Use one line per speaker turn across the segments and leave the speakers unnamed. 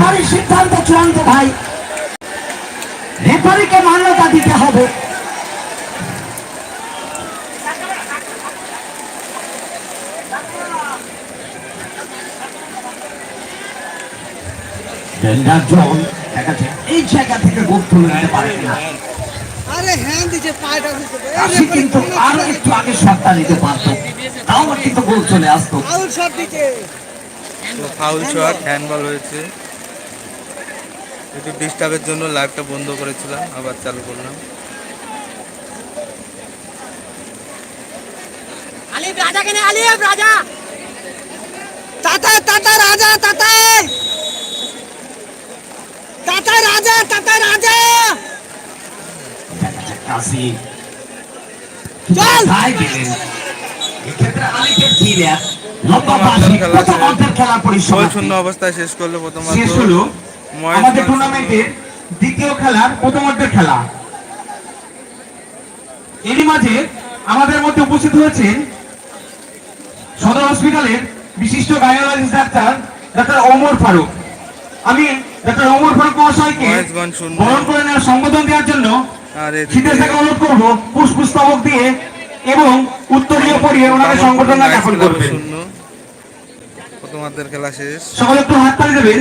রেফারির সিদ্ধান্ত চূড়ান্ত ভাই। রেফারিকে মান্যতা দিতে হবে। এই জায়গা থেকে গোল তুলে নিতে পারে কিনা।
আরে হ্যাঁ দিছে পায়টা দিছে
কিন্তু আরও একটু আগে শটটা নিতে পারতো। তাও কিন্তু গোল চলে আসতো।
আউল শট দিছে।
ফাউল শট হ্যান্ডবল হয়েছে। একটু ডিস্টার্বের জন্য লাইভটা বন্ধ করেছিলাম আবার চালু করলাম।
আলিফ রাজা কেনে আলিফ রাজা! তাতা তাতা রাজা তাতা তাতা রাজা তাতা রাজা!
কাশি
চল
এক্ষেত্রে আলিফের লম্বা প্রথম
গোল
পরিসমাপ্তি।
শূন্য অবস্থায় শেষ করল প্রথমত
শেষ হলো। আমাদের টুর্নামেন্টের দ্বিতীয় খেলার প্রথম অর্ধের খেলা। এরই মাঝে আমাদের মধ্যে উপস্থিত হয়েছেন সদর হসপিটালের বিশিষ্ট gynaecologist doctor doctor Omar Faruk. আমি ডাক্তার ওমর ফারুক মহাশয়কে বরণ করে নেওয়ার সম্বোধন দেওয়ার জন্য শীতের থেকে অনুরোধ করব পুষ্পস্তবক দিয়ে এবং উত্তরীয় পরিয়ে ওনাকে সংগঠনা জ্ঞাপন করবেন।
প্রথমার্ধের খেলা শেষ।
সকলে একটু হাত তালি দেবেন।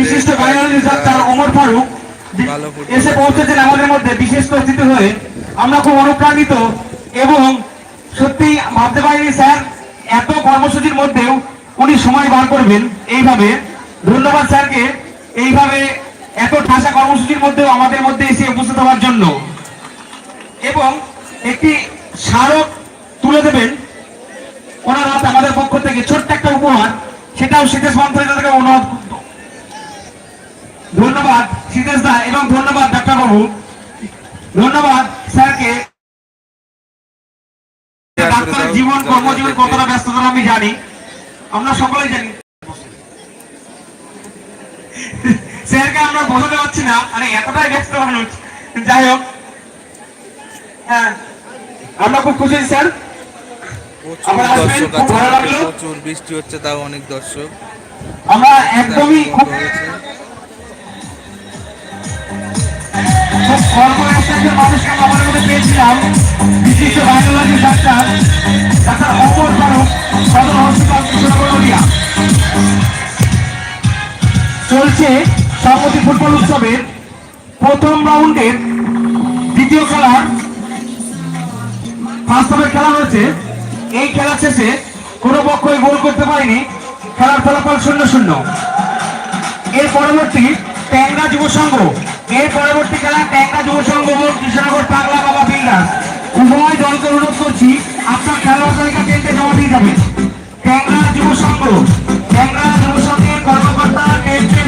বিশিষ্ট
আছে।
ডাক্তার ওমর ফারুক এসে পৌঁছেছেন আমাদের মধ্যে বিশেষ পরিস্থিতি হয়ে। আমরা খুব অনুপ্রাণিত এবং সত্যি ভাবতে পারিনি স্যার এত কর্মসূচির মধ্যেও উনি সময় বার করবেন এইভাবে। ধন্যবাদ স্যারকে এইভাবে এত ঠাসা কর্মসূচির মধ্যেও আমাদের মধ্যে এসে উপস্থিত হওয়ার জন্য। এবং একটি স্মারক তুলে দেবেন। ওনার হাতে আমাদের পক্ষ থেকে ছোট্ট একটা উপহার। সেটাও শীতেশ মন্ত্রী থেকে অনুরোধ ধন্যবাদ শীতেশ দা, এবং ধন্যবাদ ডাক্তার বাবু। ধন্যবাদ স্যারকে। ডাক্তার জীবন, কর্মজীবন কতটা ব্যস্ততা আমি জানি। আমরা সকলেই জানি। স্যারকে আমরা বোঝাতে পারছি না, আরে এতটাই ব্যস্ত মানুষ। যাই হোক হ্যাঁ। আমরা খুব খুশি, স্যার।
প্রচুর দর্শক আছে প্রচুর বৃষ্টি হচ্ছে তাও অনেক দর্শক।
আমরা একদমই খুব
বন্ধ হয়েছে।
মানুষকে আমরা মধ্যে পেয়েছিলাম। বিশিষ্ট biology doctor. Doctor Omar Faruk সদর হসপিটাল কৃষ্ণনগরিয়া চলছে সম্মতি ফুটবল উৎসবের প্রথম রাউন্ডের দ্বিতীয় খেলার। ফার্স্ট খেলা হয়েছে। এই খেলা শেষে কোনো পক্ষই গোল করতে পারেনি। খেলার ফলাফল শূন্য শূন্য। এর পরবর্তী ট্যাংরা যুব সংঘ। এর পরবর্তী খেলা ট্যাংরা যুব সংঘ কৃষ্ণনগর পাগলা বাবা বিল্ডার্স উভয় দলকে অনুরোধ করছি, আপনার খেলোয়াড় তালিকা কেন্দ্রে জমা দিয়ে যাবেন। ট্যাংরা যুব সংঘ। ট্যাংরা যুব সংঘের কর্মকর্তা কেন্দ্রে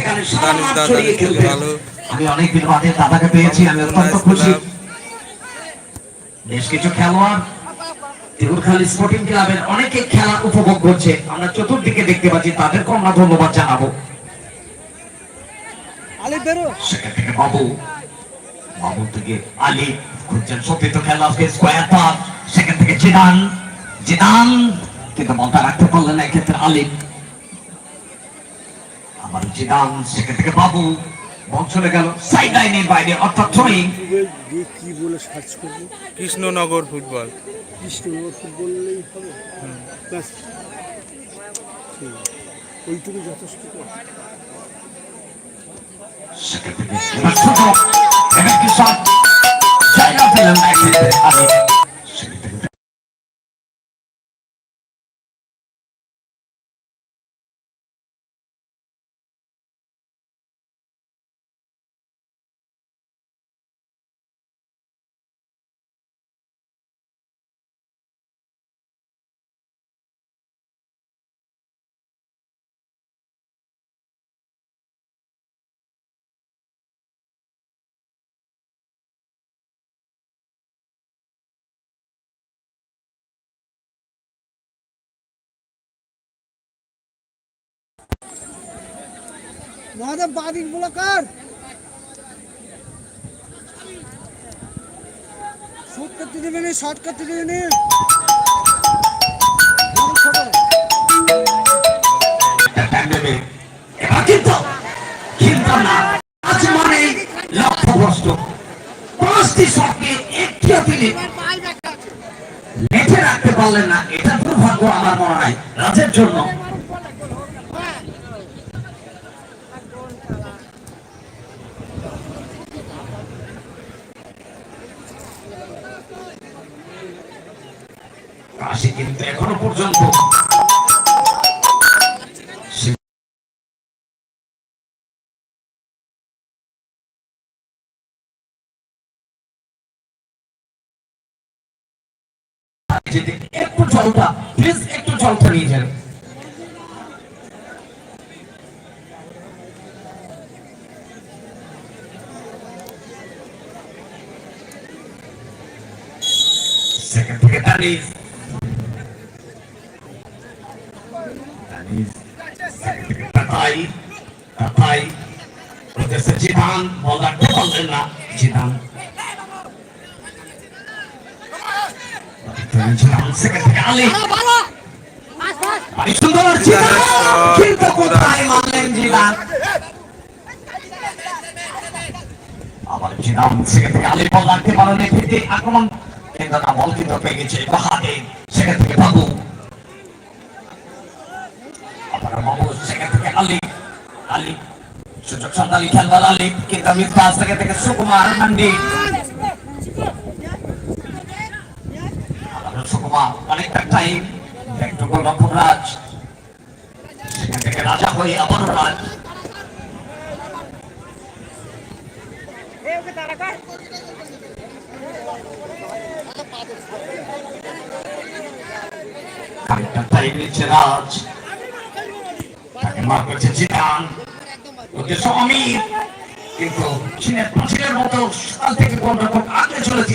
সেখানে সারা মাঠ ছড়িয়ে খেলতেন। আমি অনেকদিন বাদে দাদাকে পেয়েছি আমি অত্যন্ত খুশি। বেশ কিছু খেলোয়াড় তিগুরখালী স্পোর্টিং ক্লাবের অনেকে খেলা উপভোগ করছে। আমরা চতুর্দিকে দেখতে পাচ্ছি তাদেরকে আমরা ধন্যবাদ জানাব। সেখান থেকে বাবু বাবু থেকে আলী খুঁজছেন সত্যি তো খেলা আজকে স্কোয়ার পাস সেখান থেকে জিদান জিদান কিন্তু বলটা রাখতে পারলেন না এক্ষেত্রে আলী। আবার জিদান সেখান থেকে বাবু বল চলে গেল। সাইড লাইনের বাইরে অর্থাৎ থ্রোয়িং
কি বলে সার্চ করব?
কৃষ্ণনগর ফুটবল।
কৃষ্ণনগর ফুটবললেই হবে? ব্যাস। ওইটুকু যথেষ্ট।
সেখান থেকে
মহাদেব বাদিক ব্লকার শুট করতে দেবে না শর্ট করতে দেবে না
রাখতে পারলেন না, এটা দুর্ভাগ্য আমার মনে হয়, রাজের জন্য। যেতে একটু জলটা প্লিজ একটু জলটা নিয়ে যান। সেকেন্ড থেকে দানিস দানিস সেকেন্ড থেকে তাতাই তাতাই ওদেরকে জিদান বল রাখতে পারলেন না জিদান জিদান সেকেন্ড থেকে আলী
ভালো পাস পাস
অনেক সুন্দর জিদান কিন্তু কোথায় মারলেন জিদান আবার জিদান সেখান থেকে আলী বল রাখতে পারেন আক্রমণ কিন্তু না বল কিন্তু পেয়ে গেছে বাহাদে সেখান থেকে বাবু সেখান থেকে আলী আলী সুযোগ সন্ধানী খেলবার আলী কিন্তু আমি পাঁচ থেকে থেকে সুকুমার মান্ডি আবার অনেকটা টাইম একটু গোলরক্ষক রাজ সেখান থেকে রাজা হয়ে আবারও রাজ। মার করছে জিদান। উদ্দেশ্য অমিত কিন্তু চীনের পাঁচিলের মতো সকাল থেকে গোলরক্ষক আগে চলেছে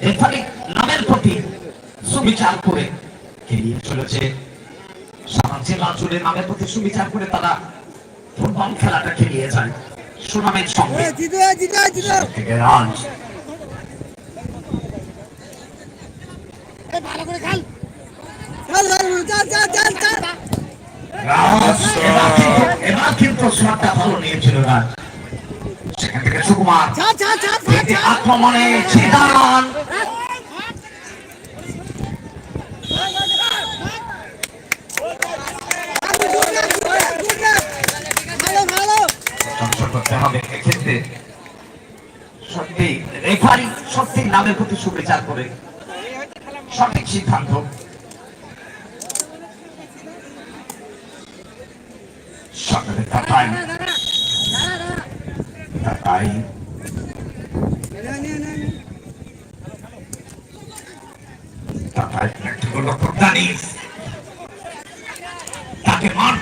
এখানে নামের প্রতি সুবিচার করে খেলিয়ে চলেছে? সারা জেলা জুড়ে নামের প্রতি সুবিচার করে তারা ফুটবল খেলাটা খেলিয়ে যায়। সুনামের সঙ্গে।
ভালো করে খেল।
এবার কিন্তু- শটটা ভালো নিয়েছিল রাজ। সুকুমার। আক্রমণে ছিদান রেফারি সত্যি নামের প্রতি করে। সঠিক সিদ্ধান্ত।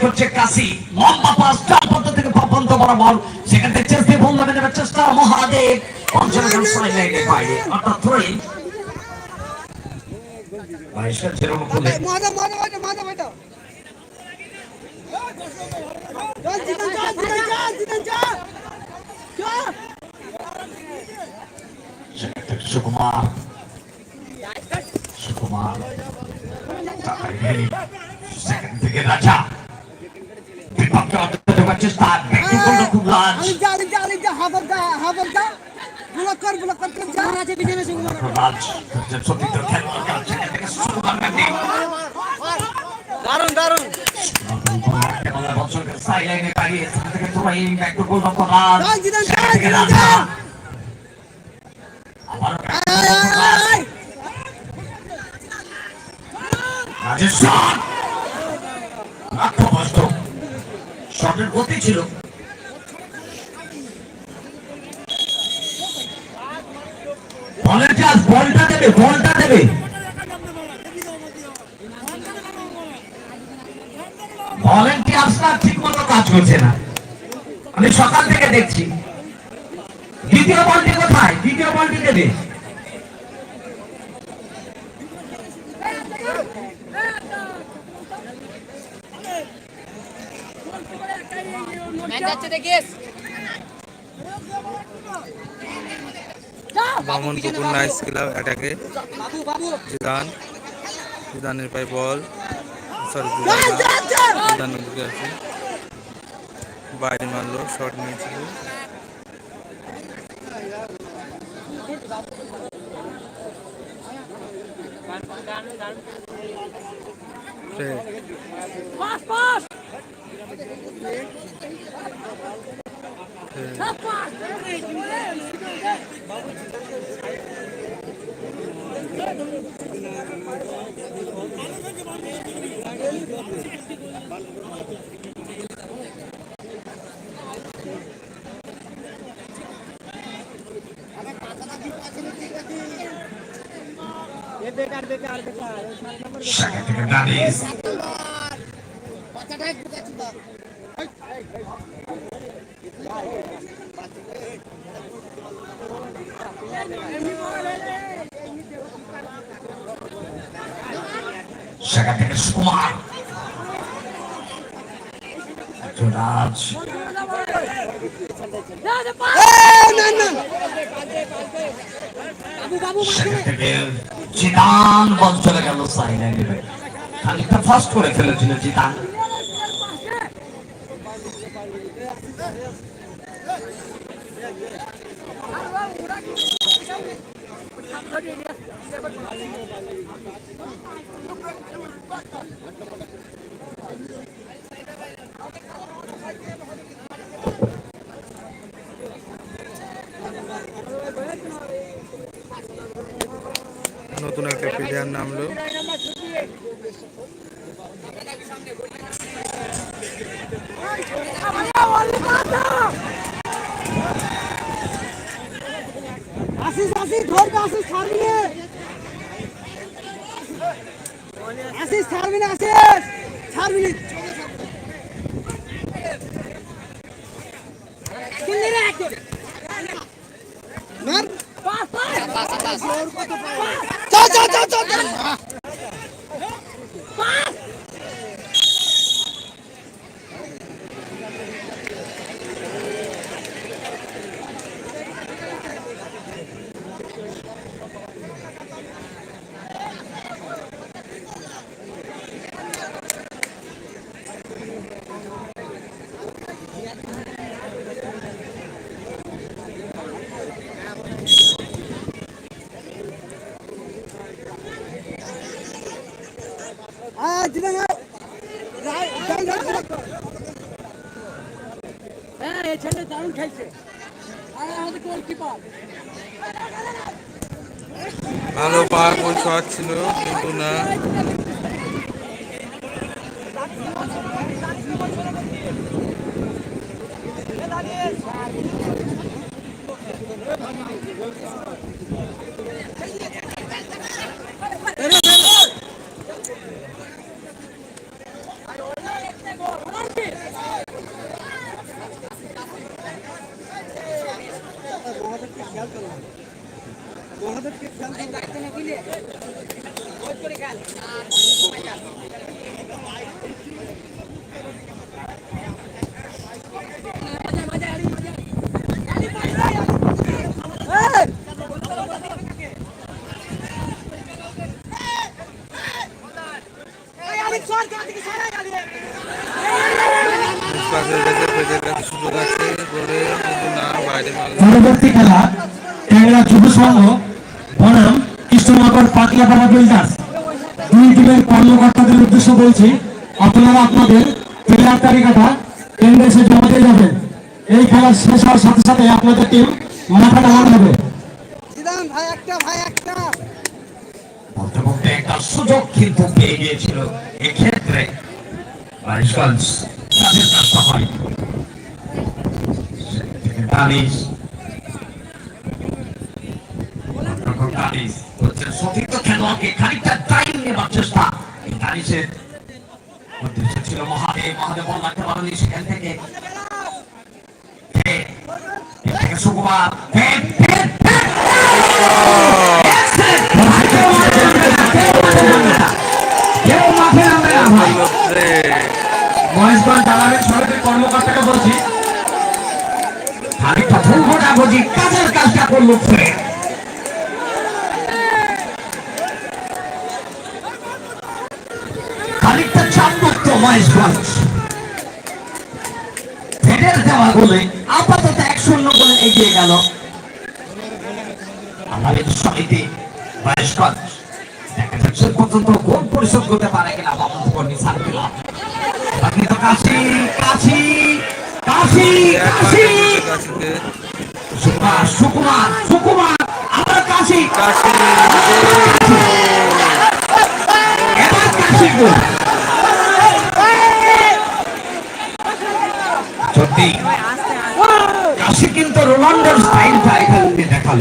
করছে কাশি। লম্বা পাস চার পদ্ধতি থেকে পর্যন্ত বরাবর। সেখান থেকে চেষ্টা দিয়ে বল লাগানোর চেষ্টা, মহাদেব। পঞ্চম রান ছয় লাইনে বাইরে। অর্থাৎ থ্রি সুকুমার। সুকুমার। থেকে রাজা। খেলোয়াড় সেখান থেকে সুকুমার গান্ধী
দারুণ দারুণ চল জিতন
শটের গতি ছিল। বলটা দেবে বলটা দেবে। ঠিক মতো কাজ করছে না। আমি সকাল থেকে দেখছি। দ্বিতীয় বলটি কোথায়? দ্বিতীয় বলটি দেবে।
বামন পুকুর নাইস ক্লাব অ্যাটাকে জিদান জিদানের পায়ে বল। সরি
চল
দিকে আছে। বাইরে মারলো শট নিয়েছিল।
Pass
pass.
বেকার বেকার বেকার
সেখান থেকে সুকুমার। রাজ। সেখান থেকে জিদান বল চলে গেল সাইডে খানিকটা ফাস্ট করে ফেলেছিল জিদান।
নতুন একটা প্লেয়ার নামলো।
মার পাস পাস চল চল চল চল চল আয় রাই এই ছেলে দারুণ খেলছে আর আমাদের গোলকিপার
ভালো পাওয়ারফুল শট ছিল, কিন্তু না। পাশে রেখে পেজের কাছে সুযোগ আছে করে কিন্তু না বাইরে মারলো
পরবর্তী খেলা ট্যাংরা যুব সংঘ বনাম কৃষ্ণনগর পাতলা বাবা বিল্ডার্স টিমের কর্মকর্তাদের উদ্দেশ্য বলছি আপনারা আপনাদের প্লেয়ার তালিকাটা কেন্দ্রে এসে জমা দিয়ে যাবেন। এই খেলা শেষ হওয়ার সাথে সাথে আপনাদের টিম মাথা নামানো হবে
জিদান ভাই একটা ভাই একটা।
বলতে বলতে একটা সুযোগ কিন্তু পেয়ে গিয়েছিল এক্ষেত্রে। বাইশগঞ্জ তাদের কাজটা হয় দানিশ তখন দানিশ হচ্ছে সতীর্থ খেলোয়াড়কে খানিকটা টাইম নেবার চেষ্টা এই দানিশের উদ্দেশ্য ছিল মহাদেব মহাদেব বল রাখতে পারেনি সেখান থেকে সুকুমার! কেউ মাঠে নামবে না ভাই মহেশগঞ্জ জানাবেন সরকারি কর্মকর্তাকে বলছি খানিকটা ভুল বোঝাবুঝি কাজের কাজটা করল ফ্রেড খানিকটা চাপমুক্ত মহেশগঞ্জ ফেডের দেওয়া আপাতত এক শূন্য এগিয়ে গেল। আমাদের সমিতি মহেশগঞ্জ দেখা যাচ্ছে পর্যন্ত গোল পরিশোধ করতে পারে কিনা বাবু কর্মী সার্কেলা। আপনি তো কাশি কাশি কাশি কাশি। সুকুমার সুকুমার সুকুমার আবার কাশি।
কাশি
এবার কাশি গো কাশি কিন্তু রোনাল্ডোর স্টাইলটা দেখাল।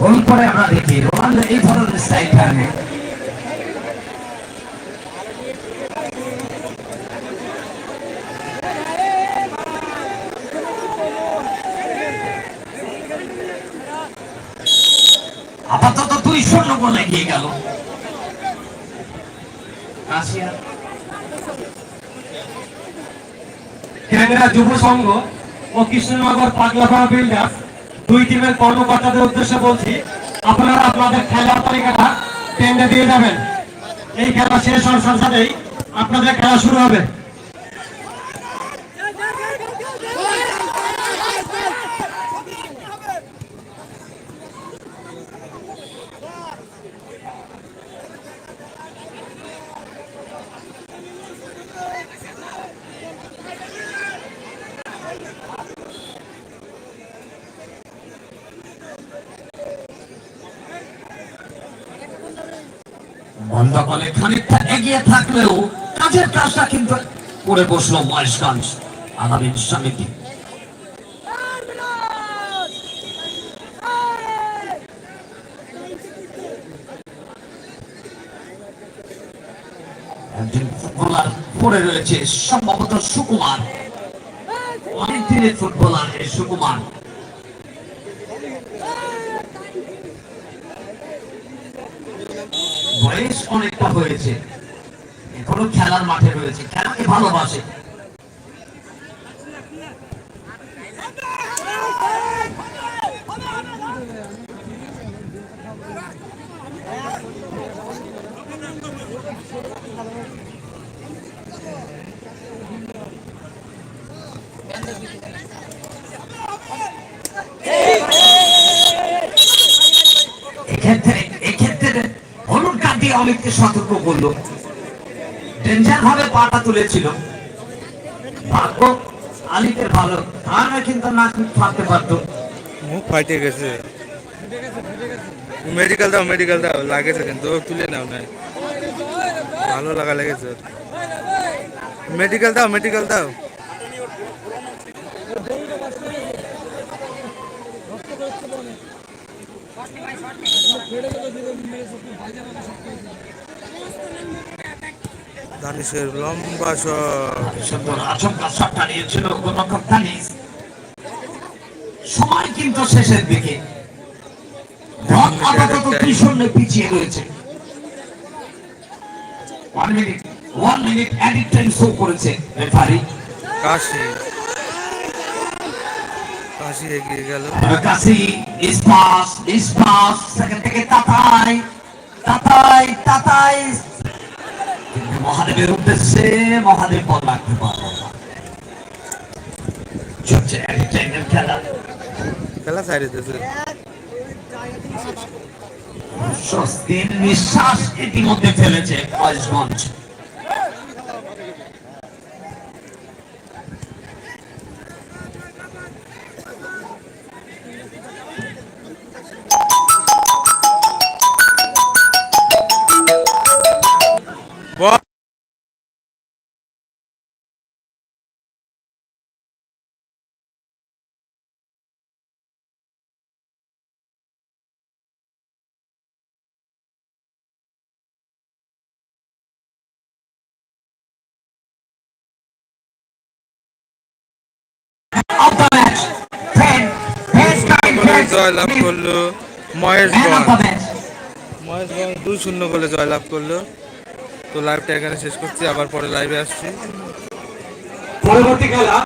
গোল পরে আমরা দেখি, রোনাল্ডো এই ধরনের স্টাইলটা আপাতত দুই শূন্য বলে এগিয়ে গেল। রাশিয়া ক্যামেরা যুব সংঘ ও কৃষ্ণনগর পাগলাপাড়া বিল্ডার্স দুই টিমের কর্মকর্তাদের উদ্দেশ্যে বলছি, আপনারা আপনাদের খেলার তালিকাটা টেন্ডে দিয়ে যাবেন। এই খেলা শেষ হওয়ার সাথে সাথেই আপনাদের খেলা শুরু হবে। বন্ধকলে খানিকটা এগিয়ে থাকলেও কাজের কাজটা কিন্তু করে বসল মহেশগঞ্জ আগামী সমিতি একজন ফুটবলার পড়ে রয়েছে, সম্ভবত সুকুমার। অনেক দিনের ফুটবলার এই সুকুমার বয়স অনেকটা হয়েছে। এখনও খেলার মাঠে রয়েছে। খেলাকে ভালোবাসে এক্ষেত্রে এক্ষেত্রে দিয়ে অনেককে সতর্ক করল। ডেঞ্জার ভাবে পাটা তুলেছিল। ভাগ্য আলিদের ভালো। আর কিন্তু না ফাঁকতে পারতো।
মুখ ফাটে গেছে। মেডিকেল দাও মেডিকেল দাও। লাগেছে কিন্তু তুলে নাও নাই। ভালো লাগা লেগেছে মেডিকেল দাও মেডিকেল দাও। দানিশের লম্বা
সুন্দর আচমকা শটটা নিয়েছিল গোলরক্ষক তানিস সময় কিন্তু শেষের দিকে। রং আপাতত দুই শূন্যে পিছিয়ে রয়েছে। One minute one minute added time show করেছে রেফারি
কাশি। কাশি এগিয়ে গেল।
কাশি ইসপাস ইসপাস সেকেন্ড থেকে তাতাই তাতাই তাতাই। মহাদেবের উদ্দেশ্যে মহাদেব পদ রাখতে পারব। চলছে এন্টারটেইনমেন্ট খেলা।
খেলা সাইড দিতেছে
স্বস্তির নিঃশ্বাস ইতিমধ্যে ফেলেছে ফয়েজগঞ্জ
জয়লাভ. করল মহেশগঞ্জ।
the
মহেশগঞ্জ দুই শূন্য গোলে জয়লাভ করল। তো লাইভটা এখানে শেষ করছি আবার পরে লাইভে আসছি।
পরবর্তী খেলা